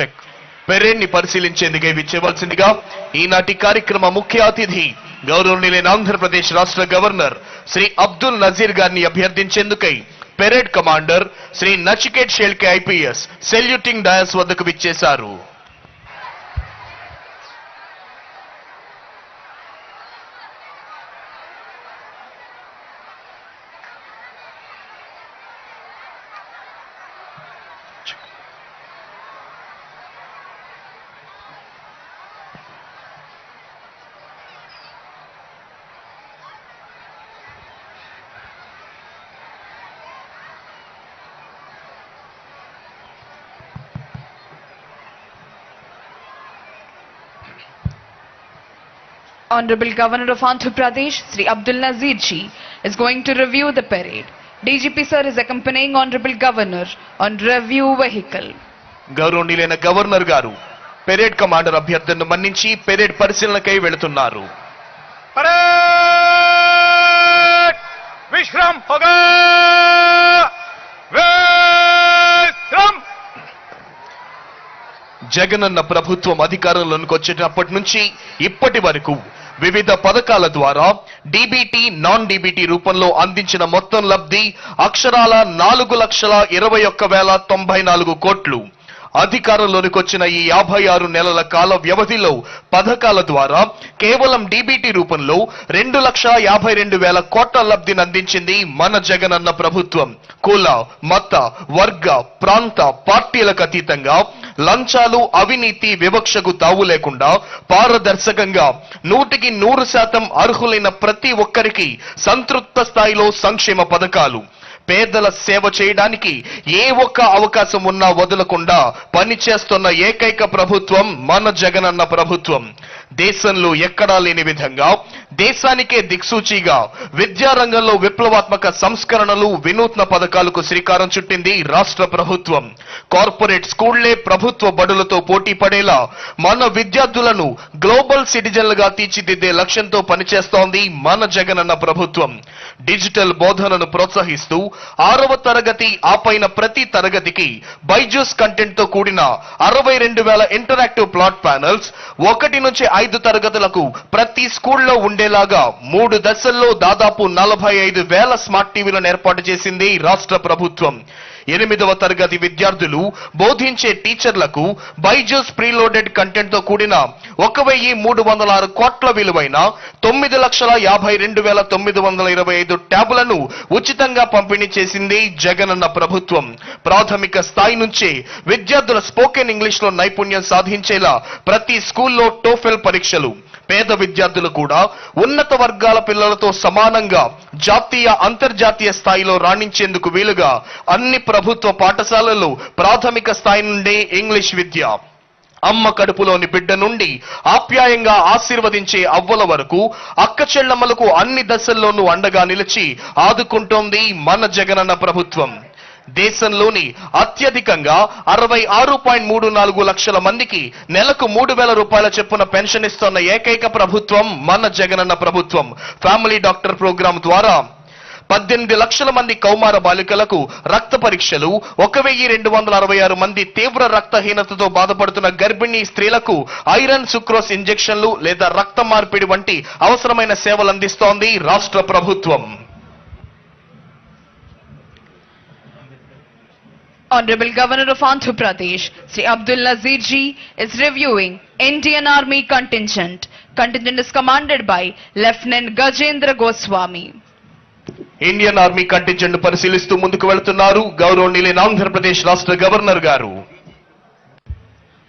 Check పెరేడ్ని పరిశీలించేందుకే విచ్చేవలసిందిగా ఈనాటి కార్యక్రమ ముఖ్య అతిథి గౌరవనీయులైన ఆంధ్రప్రదేశ్ రాష్ట్ర గవర్నర్ శ్రీ అబ్దుల్ నజీర్ గారిని అభ్యర్థించేందుకై parade commander Shri Nachiket Shelke IPS saluting dais వద్దకు విచ్చేశారు Honorable Governor of Andhra Pradesh, Sri Abdul Nazir Ji, is going to review the parade. DGP sir is accompanying Honorable Governor on review vehicle. గౌరవనీయులైన governor గారు parade commander అభ్యర్థులను మన్నించి parade పరిశీలనకై వెళుతున్నారు విశ్రామ్ విశ్రామ్ జగనన్న ప్రభుత్వం అధికారంలోనికి వచ్చేటప్పటి నుంచి ఇప్పటి వరకు వివిధ పథకాల ద్వారా డీబీటీ నాన్ డీబీటీ రూపంలో అందించిన మొత్తం లబ్ధి అక్షరాల నాలుగు లక్షల ఇరవై ఒక్క వేల తొంభై నాలుగు కోట్లు. అధికారంలోనికి వచ్చిన ఈ యాభై ఆరు నెలల కాల వ్యవధిలో పథకాల ద్వారా కేవలం డీబీటీ రూపంలో రెండు లక్ష యాభై రెండు వేల కోట్ల లబ్ధిని అందించింది మన జగనన్న ప్రభుత్వం. కుల మత వర్గ ప్రాంత పార్టీలకు అతీతంగా లంచాలు అవినీతి వివక్షకు తావు లేకుండా పారదర్శకంగా నూటికి నూరు శాతం అర్హులైన ప్రతి ఒక్కరికి సంతృప్త స్థాయిలో సంక్షేమ పథకాలు పేదల సేవ చేయడానికి ఏ ఒక్క అవకాశం ఉన్నా వదలకుండా పనిచేస్తున్న ఏకైక ప్రభుత్వం మన జగనన్న ప్రభుత్వం. దేశంలో ఎక్కడా లేని విధంగా దేశానికే దిక్సూచిగా విద్యారంగంలో విప్లవాత్మక సంస్కరణలు వినూత్న పథకాలకు శ్రీకారం చుట్టింది రాష్ట్ర ప్రభుత్వం. కార్పొరేట్ స్కూళ్ళే ప్రభుత్వ బడులతో పోటీ పడేలా మన విద్యార్థులను గ్లోబల్ సిటిజన్లుగా తీర్చిదిద్దే లక్ష్యంతో పనిచేస్తోంది మన జగనన్న ప్రభుత్వం. డిజిటల్ బోధనను ప్రోత్సహిస్తూ ఆరవ తరగతి ఆపైన ప్రతి తరగతికి బైజూస్ కంటెంట్తో కూడిన అరవై రెండు వేల ఇంటరాక్టివ్ ప్లాట్ ప్యానల్స్ ఒకటి నుంచి ఐదు తరగతులకు ప్రతి స్కూల్లో ఉండేలాగా మూడు దశల్లో దాదాపు నలభై ఐదు వేల స్మార్ట్ టీవీలను ఏర్పాటు చేసింది రాష్ట్ర ప్రభుత్వం. ఎనిమిదవ తరగతి విద్యార్థులు బోధించే టీచర్లకు బైజూస్ ప్రీలోడెడ్ కంటెంట్తో కూడిన ఒక వెయ్యి మూడు వందల ఆరు కోట్ల విలువైన తొమ్మిది లక్షల యాభై రెండు వేల తొమ్మిది వందల ఇరవై ఐదు ట్యాబులను ఉచితంగా పంపిణీ చేసింది జగనన్న ప్రభుత్వం. ప్రాథమిక స్థాయి నుంచే విద్యార్థుల స్పోకెన్ ఇంగ్లీష్లో నైపుణ్యం సాధించేలా ప్రతి స్కూల్లో టోఫెల్ పరీక్షలు. పేద విద్యార్థులు కూడా ఉన్నత వర్గాల పిల్లలతో సమానంగా జాతీయ అంతర్జాతీయ స్థాయిలో రాణించేందుకు వీలుగా అన్ని ప్రభుత్వ పాఠశాలల్లో ప్రాథమిక స్థాయి నుండే ఇంగ్లీష్ విద్య అమ్మ కడుపులోని బిడ్డ నుండి ఆప్యాయంగా ఆశీర్వదించే అవ్వల వరకు అక్క చెల్లమ్మలకు అన్ని దశల్లోనూ అండగా నిలిచి ఆదుకుంటోంది మన జగనన్న ప్రభుత్వం. దేశంలోని అత్యధికంగా అరవై ఆరు పాయింట్ మూడు నాలుగు లక్షల మందికి నెలకు మూడు వేల రూపాయల చొప్పున పెన్షన్ ఇస్తున్న ఏకైక ప్రభుత్వం మన జగనన్న ప్రభుత్వం. ఫ్యామిలీ డాక్టర్ ప్రోగ్రాం ద్వారా పద్దెనిమిది లక్షల మంది కౌమార బాలికలకు రక్త పరీక్షలు ఒక వెయ్యి రెండు వందల అరవై ఆరు మంది తీవ్ర రక్తహీనతతో బాధపడుతున్న గర్భిణీ స్త్రీలకు ఐరన్ సుక్రోస్ ఇంజెక్షన్లు లేదా రక్త మార్పిడి వంటి అవసరమైన సేవలు అందిస్తోంది రాష్ట్ర ప్రభుత్వం. Honorable Governor of Andhra Pradesh, Sri Abdul Nazir Ji, is reviewing Indian Army contingent. Contingent is commanded by Lieutenant Gajendra Goswami. Indian army contingent పరిశీలిస్తూ ముందుకు వెళుతున్నారు గౌరవనీయులైన ఆంధ్రప్రదేశ్ రాష్ట్ర గవర్నర్ గారు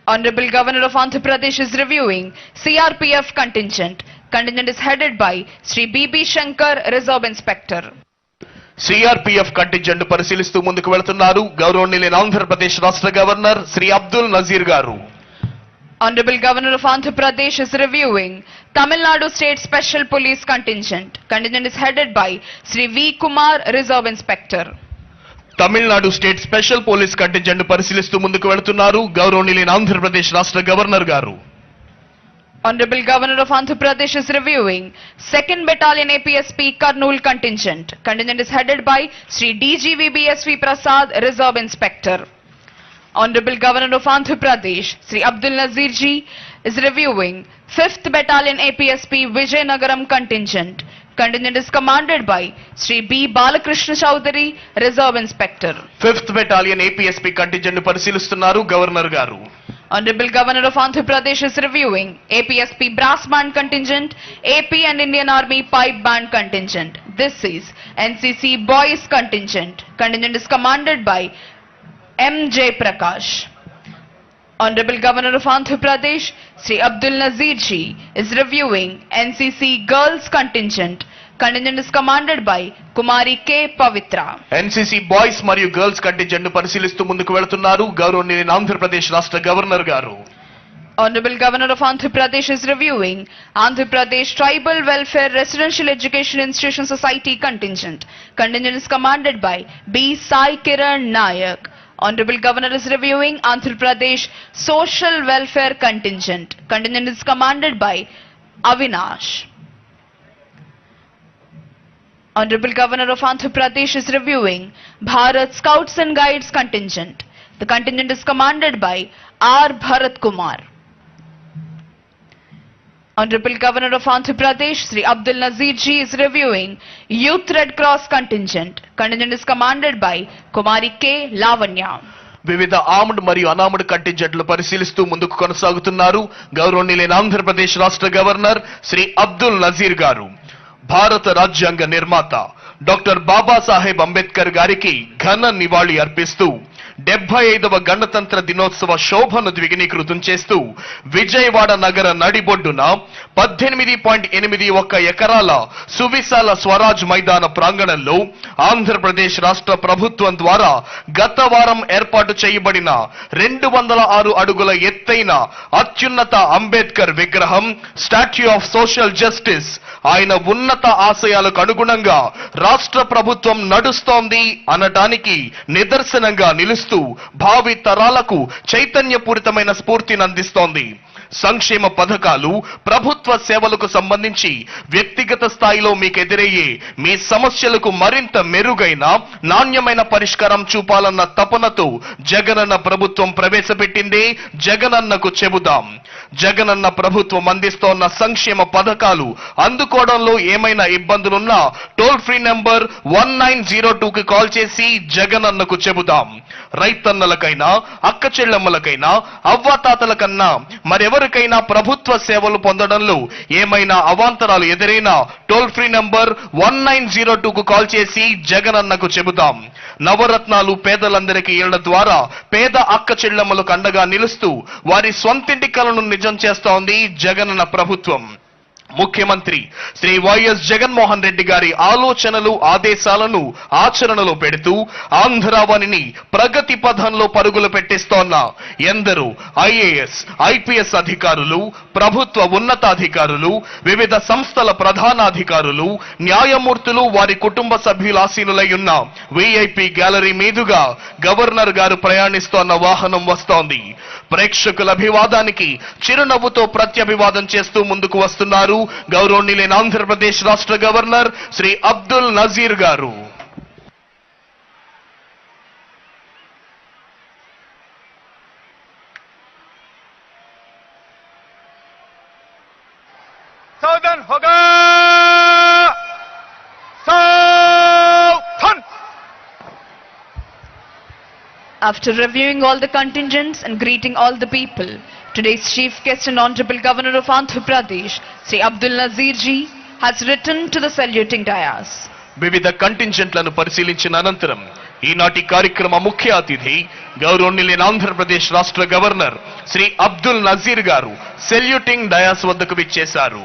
Honorable Governor of Andhra Pradesh is reviewing CRPF contingent. Contingent is headed by Sri B.B. Shankar, Reserve Inspector. CRPF contingent పరిశీలిస్తూ ముందుకు వెళుతున్నారు గౌరవనీయులైన ఆంధ్రప్రదేశ్ రాష్ట్ర గవర్నర్ శ్రీ అబ్దుల్ నజీర్ గారు Honorable Governor of Andhra Pradesh is reviewing Tamil Nadu State Special Police Contingent. Contingent is headed by Sri V. Kumar, Reserve Inspector. Tamil Nadu state special police contingent పరిశీలిస్తూ ముందుకు వెళుతున్నారు గౌరవనీయులైన ఆంధ్రప్రదేశ్ రాష్ట్ర గవర్నర్ గారు Honorable Governor of Andhra Pradesh is reviewing 2nd Battalion APSP Karnool contingent. Contingent is headed by Sri DGVBSV Prasad, Reserve Inspector. Honorable Governor of Andhra Pradesh, Sri Abdul Nazir ji, is reviewing 5th Battalion APSP Vijayanagaram contingent. Contingent is commanded by Sri B. Balakrishna Chowdhury, Reserve Inspector. Fifth battalion APSP కంటింజెంట్ను పరిశీలిస్తున్నారు governor గారు Honorable Governor of Andhra Pradesh is reviewing APSP Brass Band contingent, AP and Indian Army Pipe Band contingent. This is NCC Boys contingent. Contingent is commanded by M. J. Prakash. Honorable Governor of Andhra Pradesh, Sri Abdul Nazir ji, is reviewing NCC Girls contingent. Contingent is commanded by Kumari K. Pavitra. NCC boys మరియు girls కంటింజెంట్ను పరిశీలిస్తూ ముందుకు వెళుతున్నారు గౌరవనీయులైన ఆంధ్రప్రదేశ్ రాష్ట్ర governor గారు Honorable Governor of Andhra Pradesh is reviewing Andhra Pradesh Tribal Welfare Residential Education Institution Society contingent. Contingent is commanded by B. Sai Kiran Nayak. Honorable Governor is reviewing Andhra Pradesh Social Welfare contingent. Contingent is commanded by Avinash. Honorable Governor of Andhra Pradesh is reviewing Bharat Scouts and Guides contingent. The contingent is commanded by R. Bharat Kumar. Honorable Governor of Andhra Pradesh, Sri Abdul Nazir ji is reviewing Youth Red Cross contingent. Contingent is commanded by Kumari K. Lavanya. వివిధ armed మరియు unarmed కంటింజెంట్లు పరిశీలిస్తూ ముందుకు కొనసాగుతున్నారు గౌరవనీయులైన ఆంధ్రప్రదేశ్ రాష్ట్ర governor Shri Abdul Nazir గారు భారత రాజ్యాంగ నిర్మాత డాక్టర్ బాబాసాహెబ్ అంబేద్కర్ గారికి ఘన నివాళి అర్పిస్తూ డెబ్బై ఐదవ గణతంత్ర దినోత్సవ శోభను ద్విగునీకృతం చేస్తూ విజయవాడ నగర నడిబొడ్డున పద్దెనిమిది పాయింట్ ఎనిమిది ఒక్క ఎకరాల సువిశాల స్వరాజ్ మైదాన ప్రాంగణంలో ఆంధ్రప్రదేశ్ రాష్ట్ర ప్రభుత్వం ద్వారా గత వారం ఏర్పాటు చేయబడిన రెండు వందల ఆరు అడుగుల ఎత్తైన అత్యున్నత అంబేద్కర్ విగ్రహం స్టాచ్యూ ఆఫ్ సోషల్ జస్టిస్ ఆయన ఉన్నత ఆశయాలకు అనుగుణంగా రాష్ట్ర ప్రభుత్వం నడుస్తోంది అనటానికి నిదర్శనంగా నిలుస్తూ భావి తరాలకు చైతన్యపూరితమైన స్ఫూర్తిని అందిస్తోంది. సంక్షేమ పథకాలు ప్రభుత్వ సేవలకు సంబంధించి వ్యక్తిగత స్థాయిలో మీకు ఎదురయ్యే మీ సమస్యలకు మరింత మెరుగైన నాణ్యమైన పరిష్కారం చూపాలన్న తపనతో జగనన్న ప్రభుత్వం ప్రవేశపెట్టిందే. జగనన్నకు చెబుదాం. జగనన్న ప్రభుత్వం అందిస్తోన్న సంక్షేమ పథకాలు అందుకోవడంలో ఏమైనా ఇబ్బందులున్నా toll free number one nine zero కి కాల్ చేసి జగనన్నకు చెబుదాం. రైతన్నలకైనా అక్క చెల్లెమ్మలకైనా అవ్వాతాతలకన్నా మరెవరికైనా ప్రభుత్వ సేవలు పొందడంలో ఏమైనా అవాంతరాలు ఎదురైనా toll free number one nine zero కు కాల్ చేసి జగనన్నకు చెబుదాం. నవరత్నాలు పేదలందరికీ ఇళ్ళ ద్వారా పేద అక్క చెల్లెమ్మలకు అండగా నిలుస్తూ వారి సొంతింటి కలను నిజం చేస్తోంది జగనన్న ప్రభుత్వం. ముఖ్యమంత్రి శ్రీ వైఎస్ జగన్మోహన్ రెడ్డి గారి ఆలోచనలు ఆదేశాలను ఆచరణలో పెడుతూ ఆంధ్రావనిని ప్రగతి పథంలో పరుగులు పెట్టిస్తోన్న ఎందరో ఐఏఎస్ ఐపీఎస్ అధికారులు ప్రభుత్వ ఉన్నతాధికారులు వివిధ సంస్థల ప్రధానాధికారులు న్యాయమూర్తులు వారి కుటుంబ సభ్యుల ఆసీనులై ఉన్న విఐపి గ్యాలరీ మీదుగా గవర్నర్ గారు ప్రయాణిస్తోన్న వాహనం వస్తోంది. ప్రేక్షకుల అభివాదానికి చిరునవ్వుతో ప్రత్యభివాదం చేస్తూ ముందుకు వస్తున్నారు గౌరవనీయులైన ఆంధ్రప్రదేశ్ రాష్ట్ర గవర్నర్ శ్రీ అబ్దుల్ నజీర్ గారు सावधान होगा सावधान After reviewing all the contingents and greeting all the people, today's chief guest and honorable governor of Andhra Pradesh, Sri Abdul Nazir ji, has returned to the saluting dais. వివిధ కంటింజెంట్లను పరిశీలించిన అనంతరం ఈనాటి కార్యక్రమ ముఖ్య అతిథి గౌరవనీయులైన ఆంధ్రప్రదేశ్ రాష్ట్ర గవర్నర్ శ్రీ అబ్దుల్ నజీర్ గారు సెల్యూటింగ్ డయాస్ వద్దకు విచ్చేశారు